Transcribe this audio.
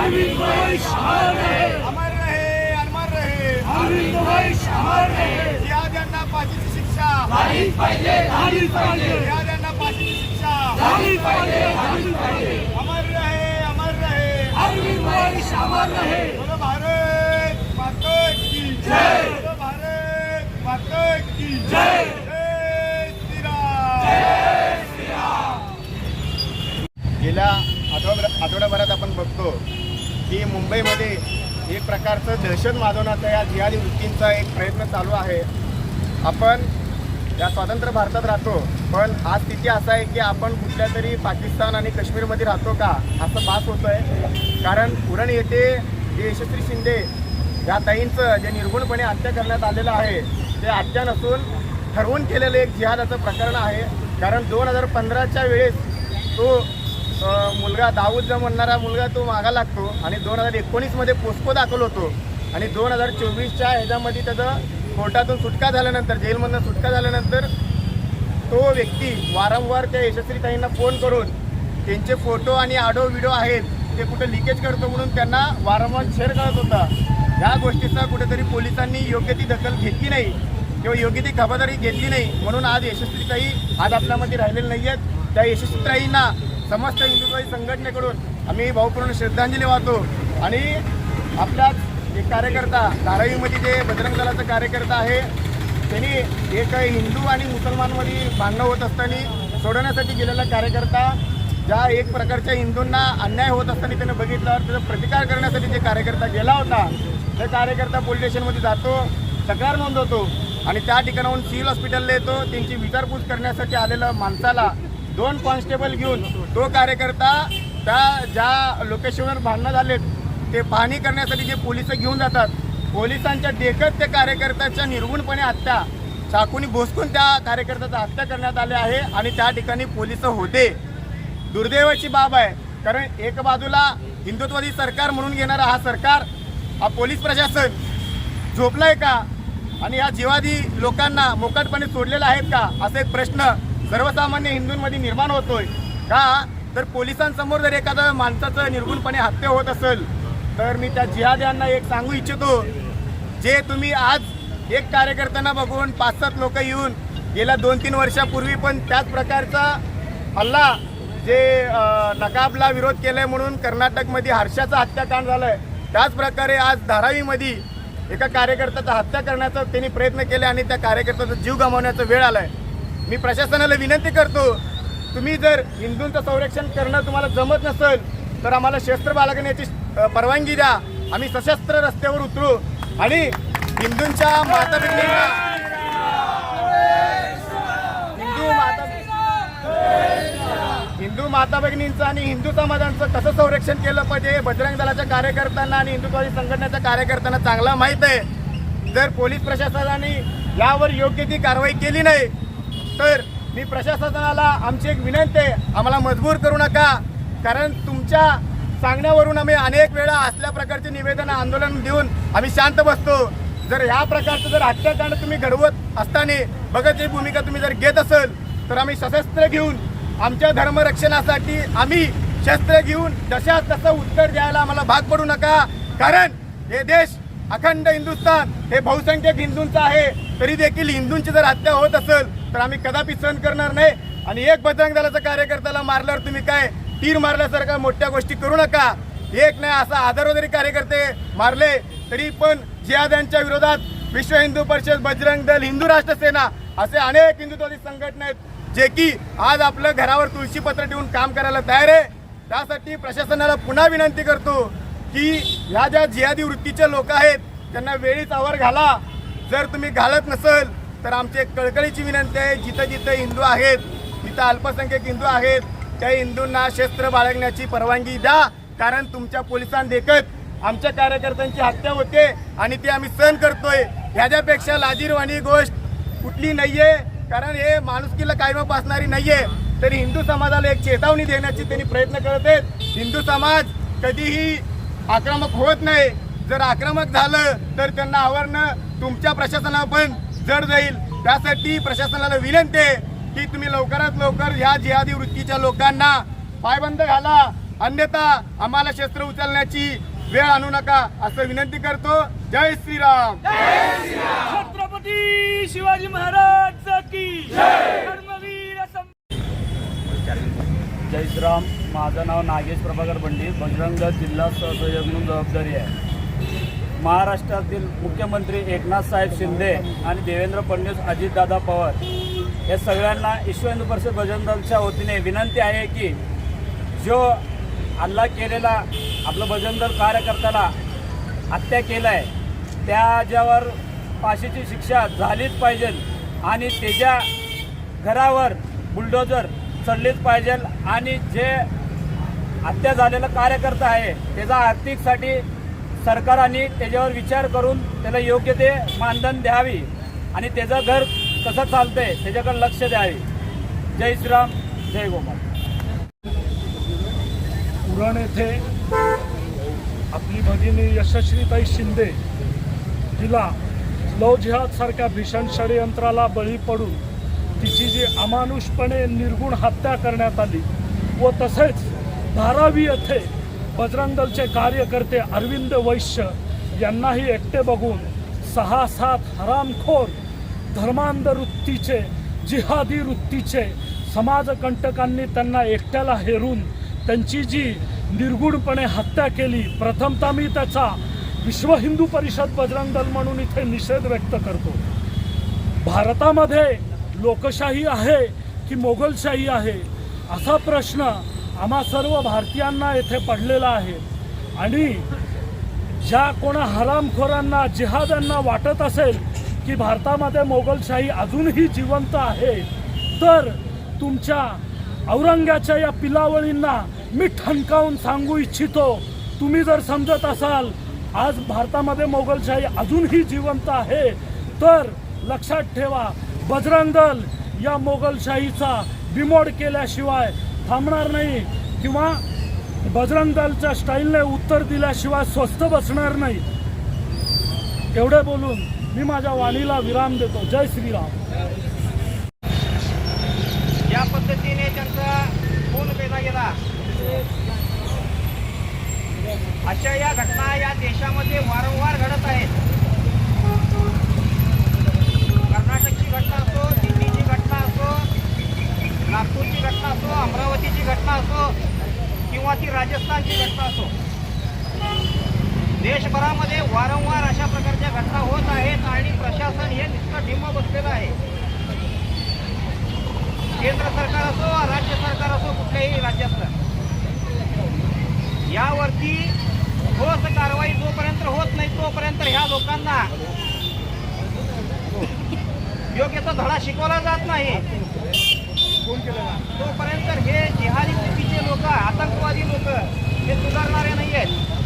अमर रहे अमर रहे। अमर रहे शिक्षा झालीच पाहिजे झालीच पाहिजे जिहाद शिक्षा। झालीच पाहिजे झालीच पाहिजे अमर रहे अमर रहे अरविंद वैश अमर रहे। बोलो भारत माता की। जय. बोलो भारत माता की। जय. जय श्रीराम गेल्या आठवड्या आठवड्याभरात आपण बघतो की मुंबईमध्ये एक प्रकारचं दहशत वाजवण्याचा या जिहादी वृत्तींचा एक प्रयत्न चालू आहे. आपण या स्वातंत्र्य भारतात राहतो पण आज स्थिती असा आहे की आपण कुठल्या तरी पाकिस्तान आणि काश्मीरमध्ये राहतो का असं भास होतं आहे कारण उरण येथे जे यशस्वी शिंदे या ताईंचं जे निर्गुणपणे हत्या करण्यात आलेलं आहे ते हत्या नसून ठरवून केलेलं एक जिहादाचं प्रकरण आहे. कारण दोन हजार पंधराच्या वेळेस तो मुलगा मुलगा दाऊदचा म्हणणारा मुलगा तो मागा लागतो आणि दोन हजार एकोणीसमध्ये पोस्को दाखल होतो. आणि दोन हजार चोवीसच्या ह्याच्यामध्ये त्याचं कोर्टातून सुटका झाल्यानंतर जेलमधनं सुटका झाल्यानंतर तो व्यक्ती वारंवार त्या यशस्वी ताईंना फोन करून त्यांचे फोटो आणि आडो व्हिडिओ आहेत ते कुठं लिकेज करतो म्हणून त्यांना वारंवार शेअर करत होता. ह्या गोष्टीचा कुठेतरी पोलिसांनी योग्य ती दखल घेतली नाही किंवा योग्य ती खबरदारी घेतली नाही म्हणून आज यशस्वीताई आज आपल्यामध्ये राहिलेले नाही आहेत त्या यशस्वीताईंना समस्त हिंदुत्वादी संघटनेकडून आम्ही भाऊपूर्ण श्रद्धांजली वाहतो. आणि आपल्याच एक कार्यकर्ता धारावीमध्ये जे बजरंग दलाचा कार्यकर्ता आहे त्यांनी एक हिंदू आणि मुसलमानमध्ये भांडणं होत असताना सोडवण्यासाठी गेलेला कार्यकर्ता ज्या एक प्रकारच्या हिंदूंना अन्याय होत असताना त्याने बघितल्यावर त्याचा प्रतिकार करण्यासाठी जे कार्यकर्ता गेला होता त्या कार्यकर्ता पोलीस स्टेशनमध्ये जातो तक्रार नोंदवतो आणि त्या ठिकाणाहून सिव्हिल हॉस्पिटलला येतो. त्यांची विचारपूस करण्यासाठी आलेल्या माणसाला दोन कॉन्स्टेबल घेऊन तो कार्यकर्ता त्या ज्या लोकेशनवर भांडणं झालेत ते पाहणी करण्यासाठी जे पोलीस घेऊन जातात पोलिसांच्या देखत त्या कार्यकर्त्याच्या निर्गुणपणे हत्या चाकूनी भोसकून त्या कार्यकर्त्याचा हत्या करण्यात आले आहे आणि त्या ठिकाणी पोलीस होते. दुर्दैवाची बाब आहे कारण एक बाजूला हिंदुत्वादी सरकार म्हणून घेणारा हा सरकार हा पोलीस प्रशासन झोपलाय का? आणि या जीवादी लोकांना मोकटपणे सोडलेला आहेत का? असा एक प्रश्न सर्वसामान्य हिंदूंमध्ये निर्माण होतोय. का? तर पोलिसांसमोर जर एखादं माणसाचं निर्गुणपणे हत्या होत असेल तर मी त्या जिहाद्यांना एक सांगू इच्छितो जे तुम्ही आज एक कार्यकर्त्यांना बघून पाच सात लोक येऊन गेल्या दोन तीन वर्षापूर्वी पण त्याच प्रकारचा हल्ला जे नकाबला विरोध केलाय म्हणून कर्नाटकमध्ये हर्षाचा हत्याकांड झालाय त्याच प्रकारे आज धारावीमध्ये एका कार्यकर्त्याचा हत्या करण्याचा त्यांनी प्रयत्न केले आणि त्या कार्यकर्त्याचा जीव गमावण्याचा वेळ आलाय. मी प्रशासनाला विनंती करतो तुम्ही जर हिंदूंचं संरक्षण करणं तुम्हाला जमत नसेल तर आम्हाला शस्त्र बाळगण्याची परवानगी द्या. आम्ही सशस्त्र रस्त्यावर उतरू. आणि हिंदूंच्या माता भगिनींना हिंदू माता हिंदू माता भगिनींचं आणि हिंदू समाजांचं कसं संरक्षण केलं पाहिजे हे बजरंग दलाच्या कार्यकर्त्यांना आणि हिंदुत्वादी संघटनेच्या कार्यकर्त्यांना चांगला माहीत आहे. जर पोलीस प्रशासनाने यावर योग्य ती कारवाई केली नाही तर मी प्रशासनाला आमची एक विनंती आहे. आम्हाला मजबूर करू नका. कारण तुमच्या सांगण्यावरून आम्ही अनेक वेळा असल्या प्रकारचे निवेदन आंदोलन देऊन आम्ही शांत बसतो. जर ह्या प्रकारचं जर हत्याकांड तुम्ही घडवत असताना बघत ही भूमिका तुम्ही जर घेत असेल तर आम्ही सशस्त्र घेऊन आमच्या धर्मरक्षणासाठी आम्ही शस्त्र घेऊन जशा तसं उत्तर द्यायला आम्हाला भाग पडू नका. कारण हे देश अखंड हिंदुस्थान हे बहुसंख्यक हिंदूंचं आहे. तरी देखील हिंदूंची जर हत्या होत असेल तर आम्ही कदापि सहन करणार नाही. आणि एक बजरंग दलाचा कार्यकर्त्याला मारल्यावर तुम्ही काय तीर मारल्यासारख्या मोठ्या गोष्टी करू नका. एक नाही असा हजारो जरी कार्यकर्ते मारले तरी पण जिहाद्यांच्या विरोधात विश्व हिंदू परिषद बजरंग दल हिंदू राष्ट्र सेना असे अनेक हिंदुत्वादी संघटना आहेत जे की आज आपलं घरावर तुळशी पत्र ठेवून काम करायला तयार आहे. त्यासाठी प्रशासनाला पुन्हा विनंती करतो की ह्या ज्या जिहादी वृत्तीचे लोक आहेत त्यांना वेळीच आवर घाला. जर तुम्ही घालत नसेल तर आमची एक कळकळीची विनंती आहे जिथं जिथं हिंदू आहेत जिथं अल्पसंख्याक हिंदू आहेत त्या हिंदूंना शस्त्र बाळगण्याची परवानगी द्या. कारण तुमच्या पोलिसांदेखत आमच्या कार्यकर्त्यांची हत्या होते आणि ती आम्ही सहन करतोय. ह्याच्यापेक्षा लाजीरवाणी गोष्ट कुठली नाहीये. कारण हे माणुसकीला कायम नाही नाहीये. तरी हिंदू समाजाला एक चेतावणी देण्याची त्यांनी प्रयत्न करत आहेत. हिंदू समाज कधीही आक्रमक होत नाही. जर आक्रमक झालं तर त्यांना आवरणं तुमच्या प्रशासनाला पण जड जाईल. त्यासाठी प्रशासनाला विनंती आहे की तुम्ही लवकरात लवकर ह्या जिहादी वृत्तीच्या लोकांना पायबंद घाला. अन्यथा आम्हाला शस्त्र उचलण्याची वेळ आणू नका असं विनंती करतो. जय श्रीराम. छत्रपती शिवाजी महाराज की जय. श्रीराम. माझं नाव नागेश प्रभाकर पंडित बजरंग जिल्हा सहसंयोजक म्हणून जबाबदारी आहे. महाराष्ट्रातील मुख्यमंत्री एकनाथ साहेब शिंदे आणि देवेंद्र फडणवीस अजितदादा पवार या सगळ्यांना विश्व परिषद भजन दलच्या वतीने विनंती आहे की जो हल्ला केलेला आपलं भजन दल कार्यकर्त्याला हत्या केला आहे त्याच्यावर फाशीची शिक्षा झालीच पाहिजे आणि त्याच्या घरावर बुलडोजर चढलीच पाहिजे आणि जे हत्या झालेला कार्यकर्ता आहे त्याचा आर्थिकसाठी सरकाराने त्याच्यावर विचार करून त्याला योग्य ते मानधन द्यावी. आणि त्याचं घर कसं चालतंय त्याच्याकडे लक्ष द्यावे. जय श्रीराम जय गोपाल पुराण येथे आपली भगिनी यशस्वीताई शिंदे तिला लव सारख्या भीषण षडयंत्राला बळी पडून तिची जी अमानुषपणे निर्गुण हत्या करण्यात आली व तसेच धारावी येथे बजरंग दलचे कार्यकर्ते अरविंद वैश्य यांनाही एकटे बघून सहा सात हरामखोर धर्मांध वृत्तीचे जिहादी वृत्तीचे समाजकंटकांनी त्यांना एकट्याला हेरून त्यांची जी निर्गुणपणे हत्या केली प्रथमतः मी त्याचा विश्व हिंदू परिषद बजरंग दल म्हणून इथे निषेध व्यक्त करतो. भारतामध्ये लोकशाही आहे की मोगलशाही आहे? असा प्रश्न आम्हा सर्व भारतीयांना येथे पडलेला आहे. आणि ज्या कोणा हरामखोरांना जिहादांना वाटत असेल की भारतामध्ये मोगलशाही अजूनही जिवंत आहे तर तुमच्या औरंगाच्या या पिलावळींना मी ठणकावून सांगू इच्छितो. तुम्ही जर समजत असाल आज भारतामध्ये मोगलशाही अजूनही जिवंत आहे तर लक्षात ठेवा बजरंग दल या मोगलशाहीचा बिमोड केल्याशिवाय थांबणार नाही किंवा बजरंग दलच्या स्टाईलने उत्तर दिल्याशिवाय स्वस्त बसणार नाही. एवढे बोलून मी माझ्या वाणीला विराम देतो. जय श्रीराम. या पद्धतीने त्यांचा खून केला गेला. अशा या घटना या देशामध्ये वारंवार घडत आहेत. शहरामध्ये वारंवार अशा प्रकारच्या घटना होत आहेत आणि प्रशासन हे निष्ठा ढिम्म बसलेलं आहे. केंद्र सरकार असो राज्य सरकार असो कुठल्याही राज्यातलं. यावरती ठोस कारवाई जोपर्यंत होत नाही तोपर्यंत ह्या लोकांना योग्य तो धडा शिकवला जात नाही. तोपर्यंत हे जिहादी स्थितीचे लोक आतंकवादी लोक हे सुधारणारे नाही आहेत